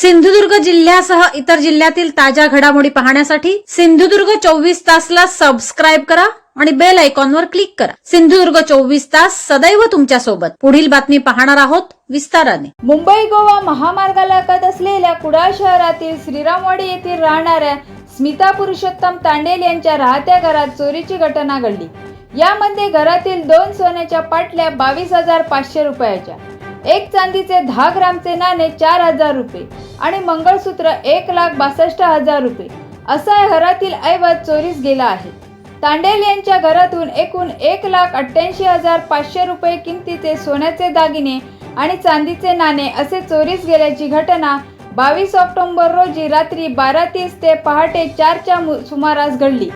सिंधुदुर्ग जिल्ह्यासह इतर जिल्ह्यातील ताज्या घडामोडी पाहण्यासाठी सिंधुदुर्ग चोवीस तासला सबस्क्राईब करा आणि बेल आयकॉनवर क्लिक करा. सिंधुदुर्ग चोवीस तास सदैव तुमच्यासोबत. पुढील बातमी पाहणार आहोत विस्ताराने. मुंबई गोवा महामार्गाला लागत असलेल्या कुडाळ शहरातील श्रीरामवाडी येथील राहणाऱ्या स्मिता पुरुषोत्तम तांडेल यांच्या राहत्या घरात चोरीची घटना घडली. यामध्ये घरातील दोन सोन्याच्या पाटल्या बावीस हजार पाचशे रुपयाच्या एक चांदीचे दहा ग्रामचे नाणे चार हजार रुपये आणि मंगळसूत्र एक लाख बासष्ट हजार रुपये. असा या घरातील ऐवज चोरीस गेला आहे. तांडेल यांच्या घरातून एकूण एक लाख अठ्ठ्याऐंशी हजार पाचशे रुपये किमतीचे सोन्याचे दागिने आणि चांदीचे नाणे असे चोरीस गेल्याची घटना बावीस ऑक्टोंबर रोजी रात्री बारा तीस ते पहाटे चारच्या मु- सुमारास घडली.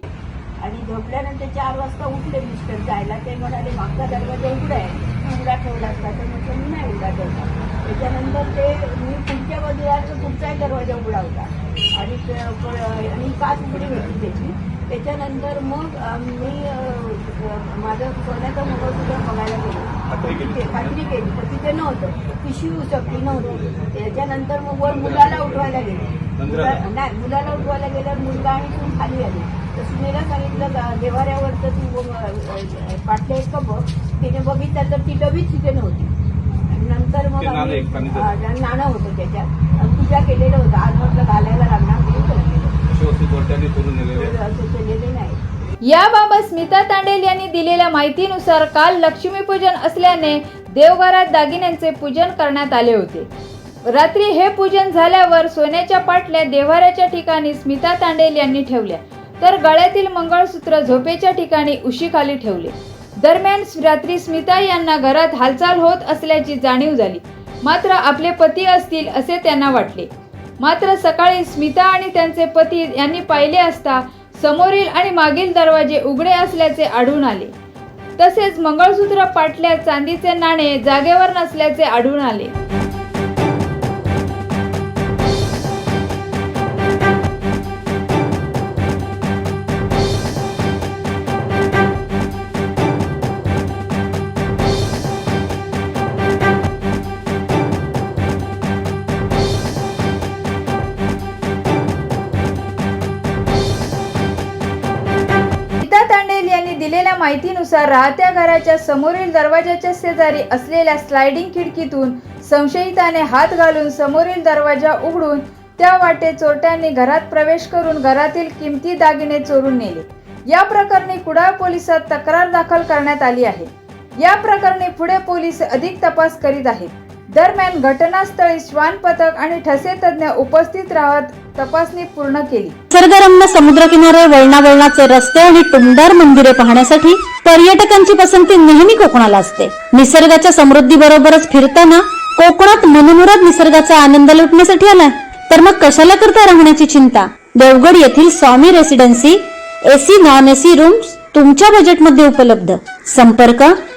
आणि झोपल्यानंतर चार वाजता उठले मिस्टर जायला. ते म्हणाले मागचा दरवाजा उघडा आहे. उघडा ठेवला असता तर म्हटलं मी नाही उघडा ठेवला. त्याच्यानंतर ते मी पुढच्या बाजूला तर पुढचाही दरवाजा उघडा होता. आणि आणि काच उघडी होती त्याची. त्याच्यानंतर मग मी माझं सोन्याचं मंगळसूत्र बघायला गेलो. खात्री केली. तर तिथे नव्हतं. पिशवी उचकली नव्हती. त्याच्यानंतर मग वर मुलाला उठवायला गेले. मुलाला उठवायला गेल्यावर मुलगा आणि सून खाली आली. तर सुनेला सांगितलं देवाऱ्यावरचं तू पाटले एक बघ तिने बघितलं तर ती डबीच तिथे नव्हती. आणि नंतर मग ते नाणं होतं त्याच्यात पूजा केलेलं होतं. आज म्हटलं घालायला लागणार केलेलं नाही. याबाबत स्मिता तांडेल यांनी दिलेल्या माहितीनुसार काल लक्ष्मीपूजन असल्याने देवघरात दागिन्यांचे पूजन करण्यात आले होते. रात्री हे पूजन झाल्यावर सोन्याच्या पाटल्या देवाऱ्याच्या ठिकाणी स्मिता तांडेल यांनी ठेवल्या. तर गळ्यातील मंगळसूत्र झोपेच्या ठिकाणी उशीखाली ठेवले. दरम्यान रात्री स्मिता यांना घरात हालचाल होत असल्याची जाणीव झाली. मात्र आपले पती असतील असे त्यांना वाटले. मात्र सकाळी स्मिता आणि त्यांचे पती यांनी पाहिले असता समोरील आणि मागील दरवाजे उघडे असल्याचे आढळून आले. तसेच मंगळसूत्र पाटल्या चांदीचे नाणे जागेवर नसल्याचे आढळून आले. माहितीनुसार राहत्या घराच्या समोरील दरवाजाच्या शेजारी असलेल्या स्लायडिंग खिडकीतून संशयिताने हात घालून समोरील दरवाजा उघडून त्या वाटे चोरट्यांनी घरात प्रवेश करून घरातील किमती दागिने चोरून नेले. या प्रकरणी कुडाळ पोलिसात तक्रार दाखल करण्यात आली आहे. या प्रकरणी पुढे पोलीस अधिक तपास करीत आहेत. दरम्यान घटनास्थळी श्वान पथक आणि ठसे तज्ञ उपस्थित राहत तपासणी पूर्ण केली. निसर्गरम्य समुद्रकिनारे वळणावळणाचे रस्ते आणि टुमदार मंदिरे पाहण्यासाठी पर्यटकांची पसंती नेहमी कोकणाला असते. निसर्गाच्या समृद्धी बरोबरच फिरताना कोकणात मनमुराद निसर्गाचा आनंद लुटण्यासाठी आलाय. तर मग कशाला करता राहण्याची चिंता? देवगड येथील Swami residency AC non AC rooms तुमच्या बजेटमध्ये उपलब्ध. संपर्क